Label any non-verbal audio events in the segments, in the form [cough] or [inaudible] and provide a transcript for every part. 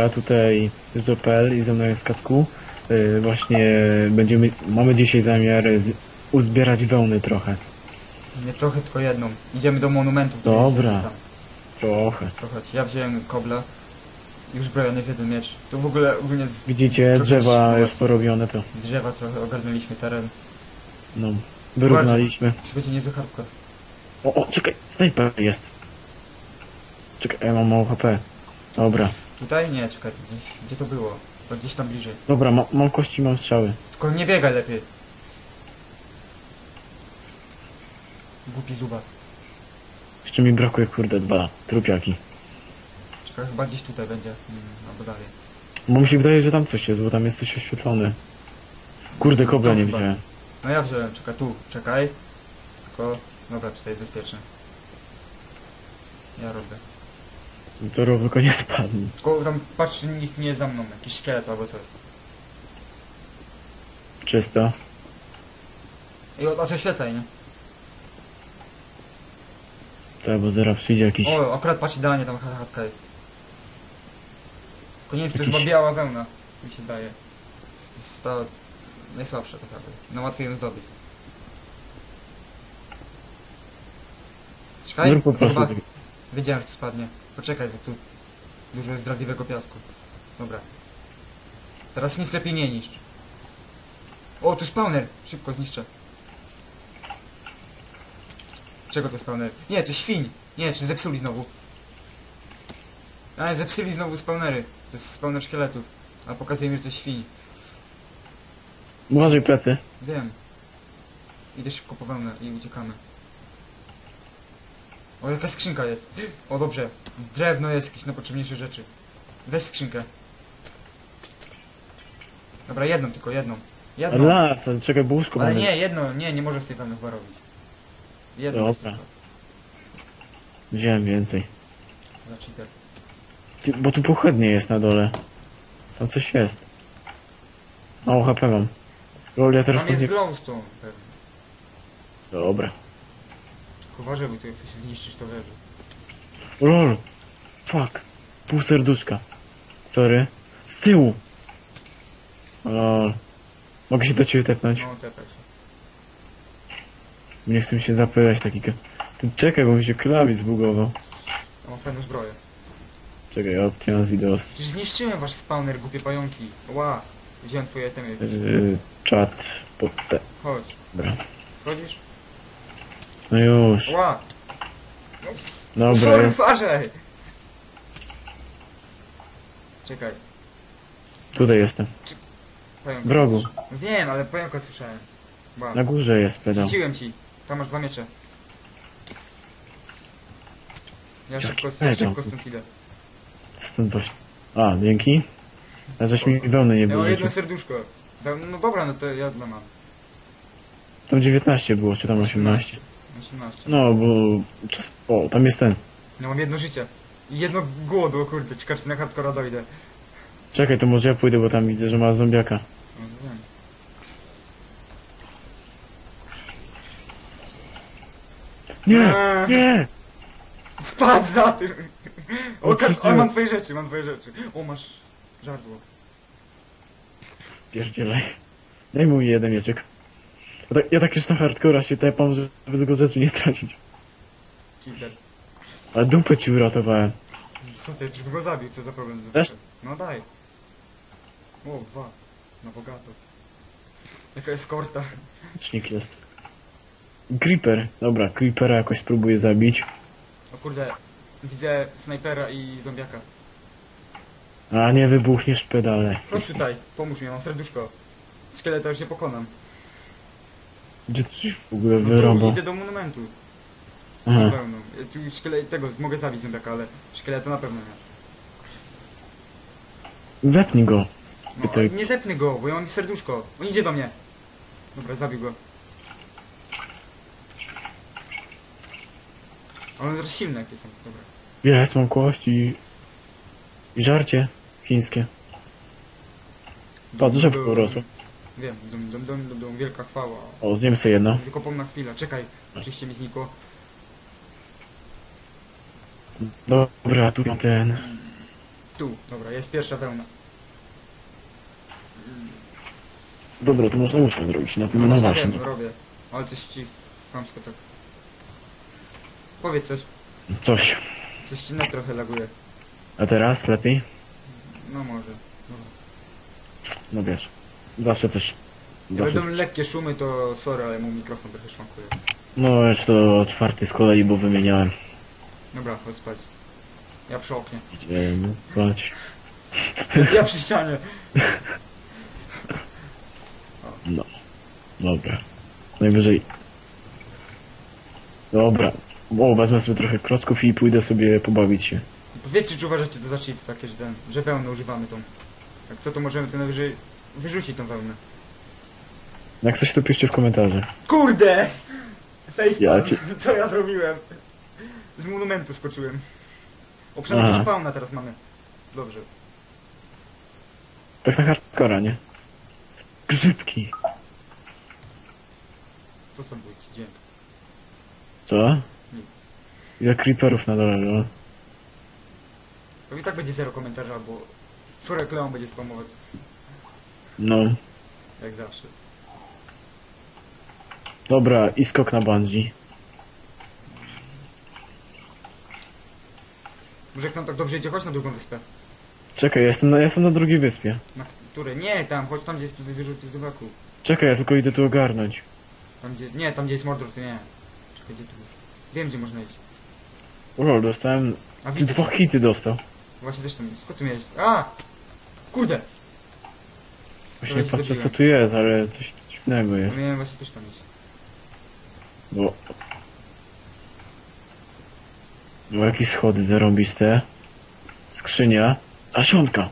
Siemka, tutaj Zopel i ze mną jest Kacku. Yy, właśnie będziemy, mamy dzisiaj zamiar z, uzbierać wełny trochę. Nie trochę, tylko jedną. Idziemy do monumentu. który Dobra. tam. Trochę. To chodź, ja wziąłem kobla. Już zbrojony w jeden miecz. Tu w ogóle ogólnie z Widzicie, Trochę drzewa już porobione, to drzewa trochę ogarnęliśmy teren. no, wyrównaliśmy. To będzie niezły hardcore. O, o, czekaj, snajper jest. Czekaj, ja mam mało HP. Dobra, Tutaj? Nie, czekaj, gdzieś, gdzie to było? To gdzieś tam bliżej. dobra, ma, mam kości, mam strzały. Tylko nie biegaj lepiej. Głupi zuba. Jeszcze mi brakuje, kurde, dwa trupiaki. Czekaj, chyba gdzieś tutaj będzie. Mm, albo dalej. Bo mi się wydaje, że tam coś jest, bo tam jest coś oświetlone. Kurde, kobra nie chyba. wziąłem. No ja wziąłem, czekaj, tu, czekaj. Tylko, dobra, tutaj jest bezpieczne. Ja robię. To rower tylko nie spadnie. Tylko tam patrz, nic nie za mną, jakiś szkielet albo coś. Czysto. I o, świetlej, nie? Tak, bo zaraz przyjdzie jakiś... O, akurat patrz idealnie tam chat- chatka jest. Tylko nie wiem, czy to Jakiś- chyba biała wełna, mi się daje. To jest ta najsłabsza tak. No łatwiej ją zdobyć. Czekaj, Nur po prostu. chyba wiedziałem, że tu spadnie. Poczekaj, bo tu dużo jest zdradliwego piasku. Dobra. Teraz nic lepiej nie niszcz. O, tu spawner! Szybko zniszczę. Czego to spawner? Nie, to świń! Nie, czy zepsuli znowu? A, zepsuli znowu spawnery. To jest spawner szkieletów. A pokazuje mi, że to świń. Uważaj plecy. Wiem. Idę szybko po wełnę i uciekamy. O, jaka skrzynka jest. O, dobrze. Drewno jest, jakieś najpotrzebniejsze rzeczy. Weź skrzynkę. Dobra, jedną tylko, jedną. Jedną. Ale czekaj, bo łóżko Ale mamy. nie, jedno, nie, nie możesz tej wełny chyba robić. Jedną Dobra. tylko. Wziąłem więcej. Za cheater. Ty, bo tu pochodnie jest na dole. Tam coś jest. Mało HP mam. Lol, ja teraz Tam jest nie... glowstone pewnie. Dobra. Uważaj, bo tu jak coś zniszczysz, to leży. Lol. Fuck. Pół serduszka. Sorry. Z tyłu. Lol. Mogę się do ciebie tepnąć? No, tepaj się. Nie chcę mi się zapytać taki... ka- Ty czekaj, bo mi się klawisz zbugował. Ja mam fajną zbroję. Czekaj, opcja z videos. Przecież zniszczyłem wasz spawner, głupie pająki. Ła, wziąłem twoje itemy. Yy, czat. Pod te. Chodź. Dobra. Wchodzisz? No już. Ła! Dobra. Sorry, ja- uważaj! Czekaj, Tutaj jestem. W rogu. Wiem, ale pająka słyszałem. Ła. Na górze jest pedał. Rzuciłem ci. Tam masz dwa miecze. Ja Jaki szybko, pedał. szybko stąd idę. Stąd właśnie. A, dzięki. A żeś mi wełny nie Ja mam było. jedno serduszko. Da- No dobra, no to ja dla mam. Tam 19 było, czy tam 18. 18. No, bo... O, tam jest ten. No mam jedno życie. I jedno głodu, kurde, ciekawe na hardcora dojdę. Czekaj, to może ja pójdę, bo tam widzę, że ma zombiaka. No wiem. Nie! Eee. Nie! Spadł za tym! O, O, o, mam twoje rzeczy, mam twoje rzeczy. O, masz żarło. Pierdzielaj. Daj mu jeden mieczek. Ja tak, ja tak już na hardcora się tepam, żeby tego rzeczy nie stracić. Cheater. Ale dupę ci uratowałem. Co ty, żeby go zabił, co za problem? Też? No daj. O, dwa. Na bogato. Jaka jest korta? Licznik jest. Creeper. Dobra, Creepera jakoś spróbuję zabić. O kurde, widzę snajpera i zombiaka. A nie wybuchniesz pedale. Chodź tutaj, pomóż mi, mam serduszko. Szkieleta już nie pokonam. Gdzie ty coś w ogóle No tu wyrąbał? idę do monumentu. Z Aha. wełną. Ja Tu szkielet, tego, mogę zabić zombiaka, ale szkieleta na pewno nie. Zepnij go. No, ale nie zepnę go, bo ja mam serduszko. On idzie do mnie. Dobra, zabił go. Ale on jest silny jak jestem, dobra. Jest, mam kość i... I żarcie chińskie. Patrz, drzewko urosło. Wiem, dum, dum, dum, dum, dum, wielka chwała. O, zjem sobie jedno. Wykopał na chwilę, czekaj, oczywiście mi znikło. Dobra, tu mam ten... Tu, dobra, jest pierwsza wełna. Dobra, to można łóżko zrobić. No, no, no Właśnie. Wiem, robię. Ale coś ci... Kłamsko tak. Powiedz coś. Coś. Coś ci net trochę laguje. A teraz lepiej? No może. No wiesz. Zawsze też. Jak Zawsze. będą lekkie szumy, to sorry, ale mu mikrofon trochę szwankuje. No już to czwarty z kolei, bo wymieniałem. Dobra, chodź spać. Ja przy oknie. Idziemy spać. [laughs] Ja przy ścianie. Dobra. Najwyżej. Dobra. O, wezmę sobie trochę klocków i pójdę sobie pobawić się. Wiecie, czy uważacie to za cheat takie, że ten, że wełnę używamy tą. Jak co, to możemy to najwyżej wyrzucić tą wełnę. Jak coś to piszcie w komentarze. Kurde! Facepalm, Ja ci- [laughs] co ja zrobiłem? Z monumentu skoczyłem. O, przynajmniej spawna teraz mamy. Dobrze. Tak na hardcora, nie? Grzybki. Co był jakiś dźwięk? Co? Nic. Ile creeperów na dole, no? To i tak będzie zero komentarza, bo Furek Leon będzie spamować, No. jak zawsze. Dobra, i skok na bungee. Może jak tam tak dobrze idzie, chodź na drugą wyspę. Czekaj, ja jestem na, ja jestem na drugiej wyspie. Na której? Nie, tam, chodź tam, gdzie jest tutaj wyrzuty z zobaku. Czekaj, ja tylko idę tu ogarnąć. Tam gdzie, nie, tam gdzie jest Mordor, to nie. Czekaj, gdzie tu? Wiem, gdzie można iść. O, dostałem... A widzę, Dwa hity dostał. właśnie też tam, skąd tu miałeś? A! Kurde! Właśnie patrzę co tu jest, ale coś dziwnego No jest. miałem właśnie też tam iść. Bo... Bo jakieś schody zarąbiste. Skrzynia. Nasionka.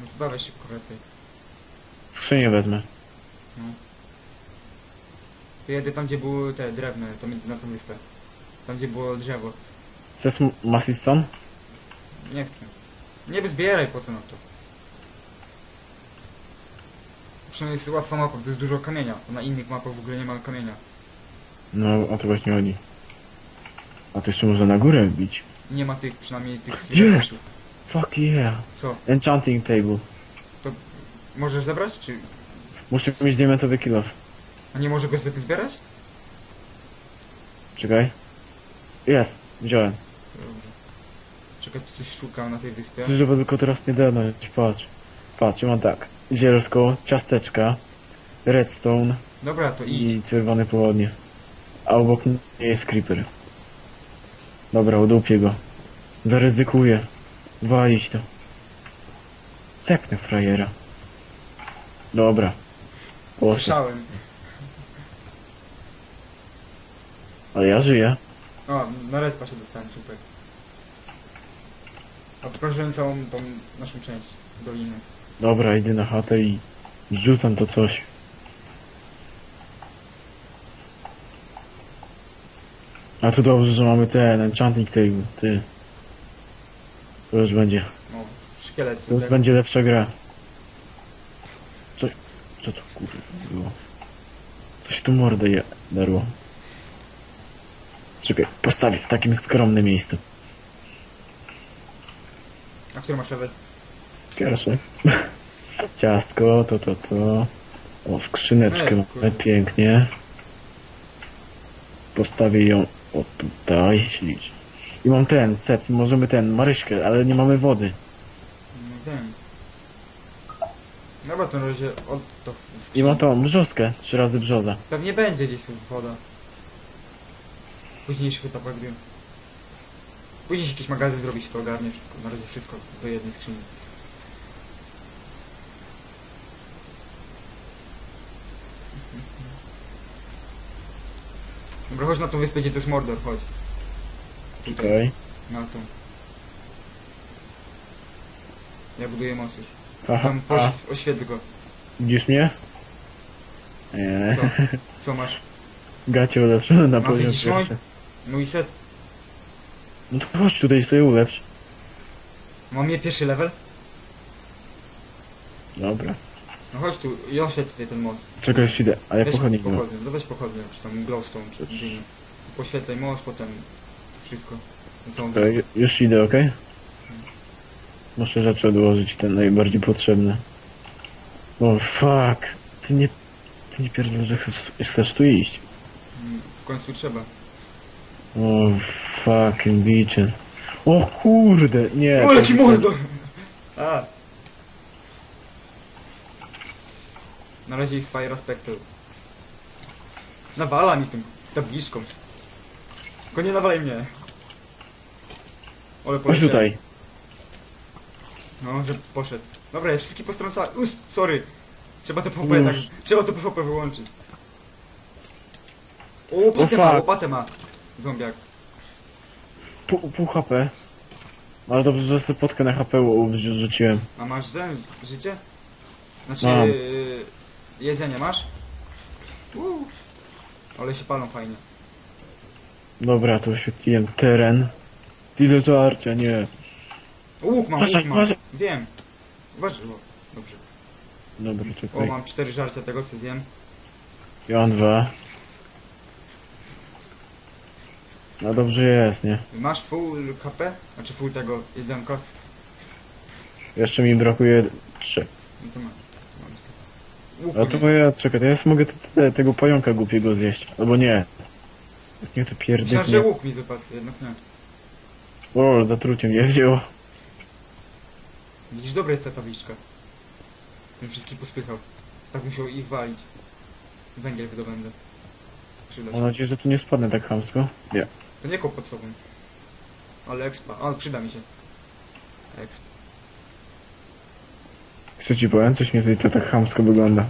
No to dawaj szybko wracaj. Skrzynię wezmę. To jedę tam, gdzie były te drewno, to mi- na tą wyspę. Tam, gdzie było drzewo. Chcesz m-? Nie chcę. Nie zbieraj, po co nam to? Przynajmniej jest łatwa mapa, to jest dużo kamienia. A na innych mapach w ogóle nie ma kamienia. No, o to właśnie chodzi. A to jeszcze można na górę wbić. Nie ma tych, przynajmniej tych... Jest! Fuck yeah. Co? Enchanting table. Możesz zebrać, czy... Muszę mieć diamentowy kill A nie może go zwykle zbierać? Czekaj. Jest, wziąłem. Czekaj, tu coś szukam na tej wyspie. Żeby tylko teraz nie denąć, patrz. Patrz, mam tak. Zielsko, ciasteczka, redstone Dobra, to idź. i czerwone południe. A obok nie jest creeper. Dobra, udupię go. Zaryzykuję. Walić to. Cepnę frajera. Dobra. Poszedł. Słyszałem. Ale ja żyję. O, na respa się dostałem, super. Odprążyłem całą tą naszą część doliny. Dobra, idę na chatę i rzucam to coś. A to dobrze, że mamy ten enchanting table, ty. To już będzie. O, szkielet. To już będzie lepsza gra. Co, co to kurwa było? Coś tu mordę je darło. Czekaj, postawię w takim skromnym miejscu. Który masz level? Pierwszy. [laughs] Ciastko, to, to, to. O, skrzyneczkę mamy pięknie. Postawię ją o tutaj, ślicznie. I mam ten set, możemy ten, Maryśkę, ale nie mamy wody. No wiem. Dobra, to na razie od to. I mam tą brzoskę, trzy razy brzoza. Pewnie będzie gdzieś tu woda. W późniejszych etapach gry. Później jakiś magazyn zrobić, to ogarnie wszystko. Na razie wszystko do jednej skrzyni. Dobra, chodź na tą wyspę, gdzie to jest Mordor, chodź. Tutaj, Okej. na tą. Ja buduję. Haha, Tam poś, oświetl go. widzisz mnie? Nie, Co? Co masz? gacie ulepszone na poziom pierwszy. Mój set? No to chodź tutaj sobie ulepsz. Mam je pierwszy level? Dobra. No chodź tu i oświetl tutaj ten most. Czekaj, już idę. A ja Weź pochodnik nie mam. pochodnie, no weź pochodnie, czy tam glowstone, czy Dobrze. dynię. Poświetlaj most, potem to wszystko. I co on Okej, już idę, okej? Muszę rzeczy odłożyć, te najbardziej potrzebne. O, fuck. Ty nie... Ty nie pierdol, że chcesz, chcesz tu iść. Mm, W końcu trzeba. O, fucking bitchin. O kurde, nie. O, to- jaki mordor! A. Na razie ich swoje respektu. Nawala mi tym tabliczką. Tylko nie nawalaj mnie. Ale Chodź poleciałem. tutaj. No, że poszedł. Dobra, ja wszystkie postrącałem. Us, sorry. Trzeba to PvP tak, Już. trzeba to PvP wyłączyć. O, łopatę ma, fuck. łopatę ma. Zombiak. Pół, pół HP. Ale dobrze, że sobie potkę na HP rzuciłem. A masz ten, życie? Znaczy, Mam. yy, jedzenie masz? Uuu. Ale się palą fajnie. Dobra, to oświetliłem teren. Tyle żarcia, nie. Łuk mam, Uważaj, łuk mam. uważaj. Wiem. Uważaj, o, dobrze. Dobra, O, czekaj. mam cztery żarcia tego, co zjem. Ja mam dwa. No dobrze jest, nie? Masz full HP? Znaczy full tego jedzonka? Jeszcze mi brakuje trzy. No to ma. Mam A to bo ja, czekaj, to ja sobie mogę te, te, tego pająka głupiego zjeść. Albo nie. Jak nie to Myślałem, że łuk mi wypadł, jednak nie. O, zatrucie mnie wzięło. Widzisz, dobra jest ta tabliczka. Bym wszystkich pospychał. Tak musiał ich walić. Węgiel wydobędę. Mam nadzieję, że tu nie spadnę tak chamsko. Nie. To nie kop pod sobą. Ale expa. A, przyda mi się. Exp. Co ci powiem? Coś mnie tutaj to tak chamsko wygląda.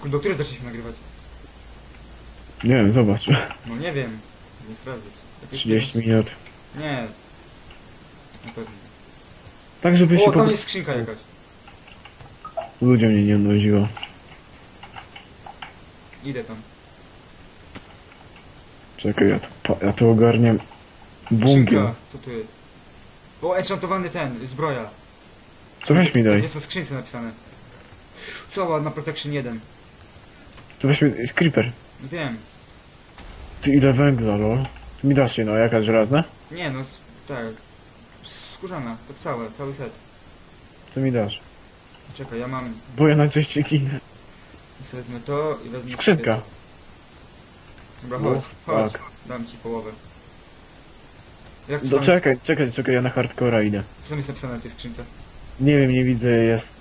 Kurde, do której zaczęliśmy nagrywać? Nie wiem, zobacz. No nie wiem. Nie sprawdzać. Jakieś 30 pięć- minut. Nie. Na pewno. Tak, żeby się O, tam po... jest skrzynka jakaś. ludziom mnie nie nudziło. Idę tam. Czekaj, ja tu, pa- ja tu ogarniam. Skrzynka. Co tu jest? O, enchantowany ten, zbroja. To weź mi daj. Jest to w skrzynce napisane. Cała na Protection 1. To weź mi... Creeper. Wiem. Ty ile węgla, lol. Tu mi dasz jedno, jakaś żelazna? Nie no, tak. Skórzana, tak całe, cały set. To mi dasz. Czekaj, ja mam... Bo ja na części ginę. Wezmę to i wezmę... Skrzynka. sobie to. Dobra, chodź, O, chodź. fuck. Dam ci połowę. Jak to Do, tam czekaj, czekaj, czekaj, ja na hardcora idę. jest, co tam jest napisane na tej skrzynce? Nie wiem, nie widzę, jest...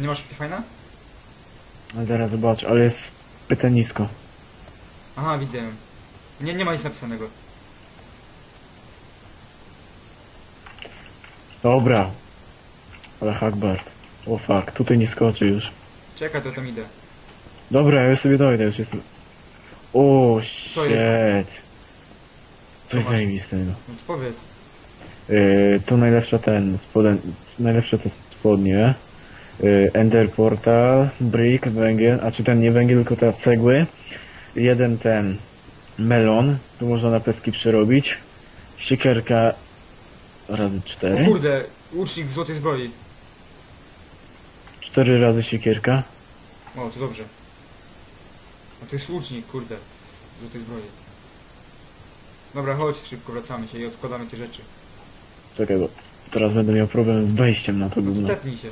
Nie masz Optifine'a? Zaraz zobacz, ale jest pyta nisko. Aha, widzę. Nie, nie ma nic napisanego. Dobra. Ale Hagbard. O fuck, tutaj nie skoczy już. Czekaj, to tam idę. Dobra, ja sobie dojdę, już jestem... O, Co shit. jest? Co Coś masz? zajebistego. No to powiedz. Yy, to najlepsza ten, spoden, najlepsze te spodnie. Yy, Ender Portal, Brick, węgiel, a czy ten nie węgiel, tylko te cegły. Jeden ten melon, tu można na plecki przerobić. Siekierka razy O cztery. kurde, łucznik złotej zbroi. Cztery razy siekierka. O, to dobrze. A to jest łucznik, kurde. Złotej zbroi. Dobra, chodź, szybko wracamy się i odkładamy te rzeczy. Czekaj, bo teraz będę miał problem z wejściem na to No gówno. tepnij się.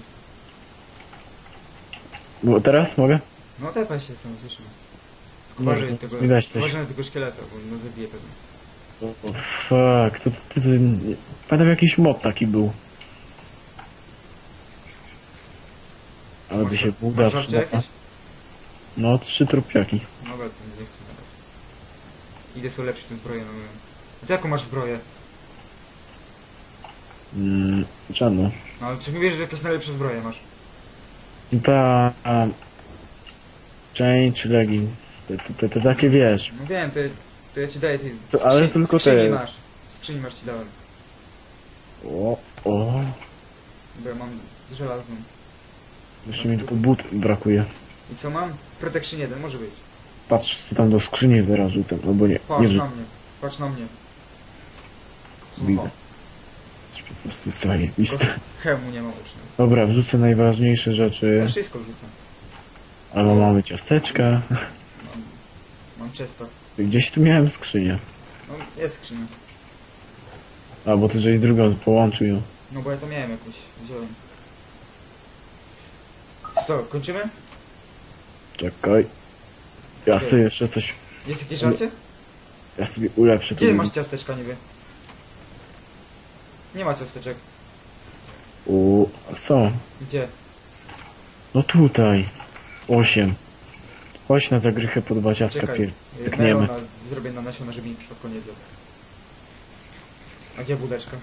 Bo teraz mogę? No tepaj się, co słyszę. Nie, Uważaj no, tego, coś. uważaj na tego szkieleta, bo no zabije pewnie. O fuck, to, to, to, pamiętam jakiś mod taki był. Ale by się uda Masz żarcie przyda. jakieś? No, trzy trupiaki. Dobra, to nie chcę nawet. Idę sobie lepszy tę zbroję, no. A ty jaką masz zbroję? Mm, żadną. No ale czy mówisz, że jakieś najlepsze zbroje masz? Ta... a, Change leggings. Te, te, te, te takie wiesz. No wiem, to, to ja ci daję tej To- ale tylko skrzyni te- masz. Skrzyni masz ci dałem. O, o. Bo ja mam żelazną. Jeszcze mi tylko but brakuje. I co mam? Protection 1, może być. Patrz, co tam do skrzyni teraz rzucam. Albo nie, nie Patrz na rzucam. mnie. Patrz na mnie. Widzę. Coś po prostu zajebiste. Hełmu nie mam ucznia. Dobra, wrzucę najważniejsze rzeczy. Ja wszystko wrzucam. Albo mamy ciasteczka. Mam, mam czysto. Gdzieś tu miałem skrzynię. No, jest skrzynia. A, bo ty żeś drugą połączył ją. No bo ja to miałem jakąś, wziąłem. Co, kończymy? Czekaj. Ja Okej. sobie jeszcze coś... Jest jakieś żarcie? Ja sobie ulepszę Gdzie masz ciasteczka niby? Nie ma ciasteczek. U, co? Gdzie? No tutaj. Osiem. Chodź na zagrychę po dwa ciastka Czekaj. pier... Y, Pykniemy. melona zrobię na nasiona, żeby mi przypadku nie zjadł. A gdzie wódeczka?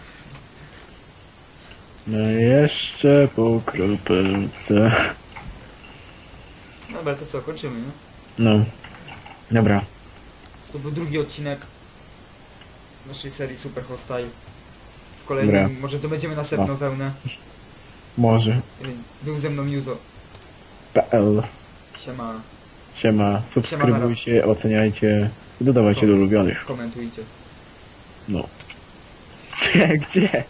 No jeszcze po kropelce. Dobra, to co, kończymy, nie? No. Dobra. To był drugi odcinek naszej serii Super Hostile. W kolejnym, Dobra. może to będziemy następną wełnę. Może. Był ze mną Juzo. PL. Siema, Siema. Subskrybujcie, oceniajcie. i Dodawajcie do ulubionych. komentujcie. No. [laughs] Gdzie? Gdzie?